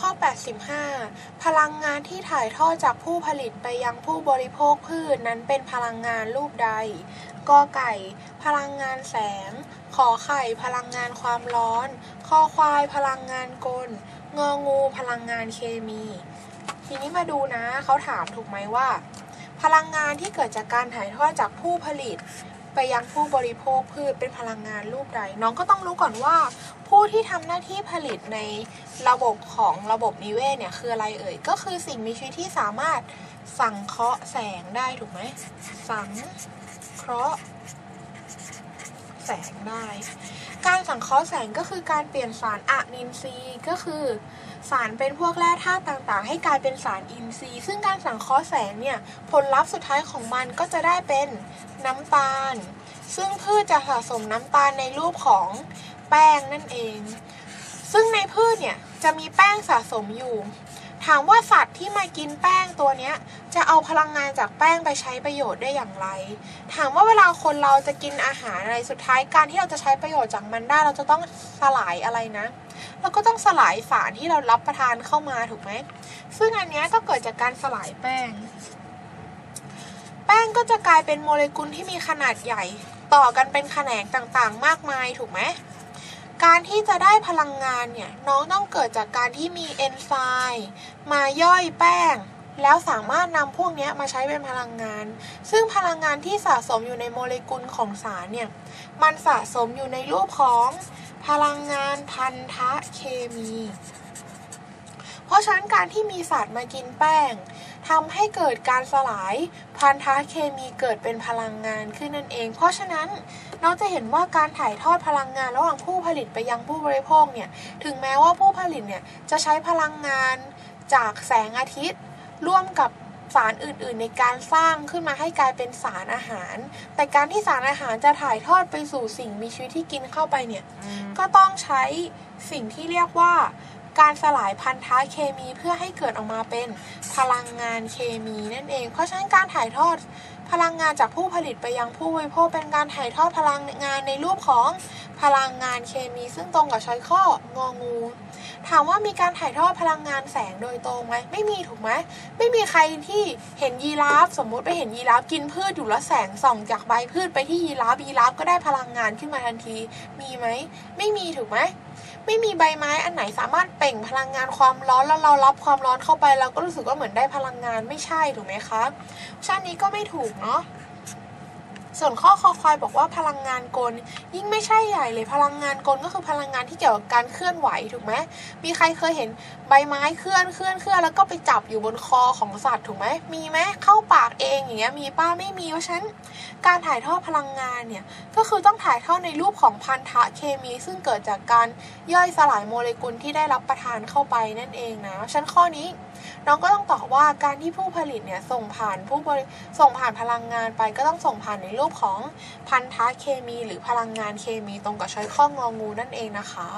ข้อ 85 พลังงานที่ถ่ายทอดจากผู้ผลิตไปยังผู้บริโภคพืชนั้นเป็นพลังงานรูปใด กอไก่ พลังงานแสง ขอไข่ พลังงานความร้อน คอควาย พลังงานกล งองู พลังงานเคมี ทีนี้มาดูนะ เขาถามถูกไหมว่า พลังงานที่เกิดจากการถ่ายทอดจากผู้ผลิต ไปยังผู้บริโภคพืชเป็นพลังงานรูปใด น้องก็ต้องรู้ก่อนว่า ผู้ที่ทำหน้าที่ผลิตในระบบของระบบนิเวศเนี่ยคืออะไรเอ่ย ก็คือสิ่งมีชีวิตที่สามารถสังเคราะห์แสงได้ถูกไหมสังเคราะห์ สงได้ การสังเคราะห์แสงก็คือการเปลี่ยนสารอะนินทรีย์ก็คือ สารเป็นพวกแร่ธาตุต่างๆ ให้กลายเป็นสารอินทรีย์ ซึ่งการสังเคราะห์แสงเนี่ยผลลัพธ์สุดท้ายของมันก็จะได้เป็นน้ำตาล ซึ่งพืชจะสะสมน้ำตาลในรูปของแป้งนั่นเอง ซึ่งในพืชเนี่ยจะมีแป้งสะสมอยู่ามว่าสัตว์ที่มากินแป้งตัวเนี้ย จะเอาพลังงานจากแป้งไปใช้ประโยชน์ได้อย่างไร ถามว่าเวลาคนเราจะกินอาหารอะไรสุดท้ายการที่เราจะใช้ประโยชน์จากมันได้เราจะต้องสลายอะไรนะเราก็ต้องสลายสารที่เรารับประทานเข้ามาถูกไหมซึ่งอันนี้ก็เกิดจากการสลายแป้ง แป้งก็จะกลายเป็นโมเลกุลที่มีขนาดใหญ่ ต่อกันเป็นแขนงต่างๆ มากมายถูกไหม การที่จะได้พลังงานเนี่ยน้องต้องเกิดจากการที่มีเอนไซม์มาย่อยแป้ง แล้วสามารถนำพวกนี้มาใช้เป็นพลังงาน ซึ่งพลังงานที่สะสมอยู่ในโมเลกุลของสารเนี่ยมันสะสมอยู่ในรูปของพลังงานพันธะเคมี เพราะฉะนั้นการที่มีสัตว์มากินแป้ง ทำให้เกิดการสลายพันธะเคมีเกิดเป็นพลังงานขึ้นนั่นเอง เพราะฉะนั้นเราจะเห็นว่าการถ่ายทอดพลังงานระหว่างผู้ผลิตไปยังผู้บริโภคเนี่ยถึงแม้ว่าผู้ผลิตเนี่ยจะใช้พลังงานจากแสงอาทิตย์ ร่วมกับสารอื่นๆ ในการสร้างขึ้นมาให้กลายเป็นสารอาหาร แต่การที่สารอาหารจะถ่ายทอดไปสู่สิ่งมีชีวิตที่กินเข้าไปเนี่ยก็ต้องใช้สิ่งที่เรียกว่า การสลายพันธะเคมีเพื่อให้เกิดออกมาเป็นพลังงานเคมีนั่นเอง เพราะฉะนั้นการถ่ายทอดพลังงานจากผู้ผลิตไปยังผู้บริโภคเป็นการถ่ายทอดพลังงานในรูปของพลังงานเคมี ซึ่งตรงกับช้อยข้ององู ถามว่ามีการถ่ายทอดพลังงานแสงโดยตรงไหมไม่มีถูกไหมไม่มีใครที่เห็นยีราฟสมมุติไปเห็นยีราฟกินพืชอยู่แล้วแสงส่องจากใบพืชไปที่ยีราฟยีราฟก็ได้พลังงานขึ้นมาทันที มีไหมไม่มีถูกไหมไม่มีใบไม้อันไหนสามารถเปล่งพลังงานความร้อนแล้วเรารับความร้อนเข้าไปเราก็รู้สึกว่าเหมือนได้พลังงานไม่ใช่ถูกไหมคะชาตินี้ก็ไม่ถูกเนาะ ส่วนข้อคอควายบอกว่าพลังงานกล ยิ่งไม่ใช่ใหญ่เลยพลังงานกลก็คือพลังงานที่เกี่ยวกับการเคลื่อนไหวถูกไหมมีใครเคยเห็นใบไม้เคลื่อนเคลื่อนเคลื่อนแล้วก็ไปจับอยู่บนคอของสัตว์ถูกไหมมีไหมเข้าปากเองอย่างเงี้ยมีป้าไม่มีเพราะฉะนั้นการถ่ายทอดพลังงานเนี่ยก็คือต้องถ่ายทอดในรูปของพันธะเคมี ซึ่งเกิดจากการย่อยสลายโมเลกุลที่ได้รับประทานเข้าไปนั่นเองนะฉันข้อนี้น้องก็ต้องตอบว่าการที่ผู้ผลิตเนี่ยส่งผ่านผู้บริส่งผ่านพลังงานไปก็ต้องส่งผ่านในรูปของพันธะเคมี หรือพลังงานเคมีตรงกับช้อยข้ององูนั่นเองนะคะ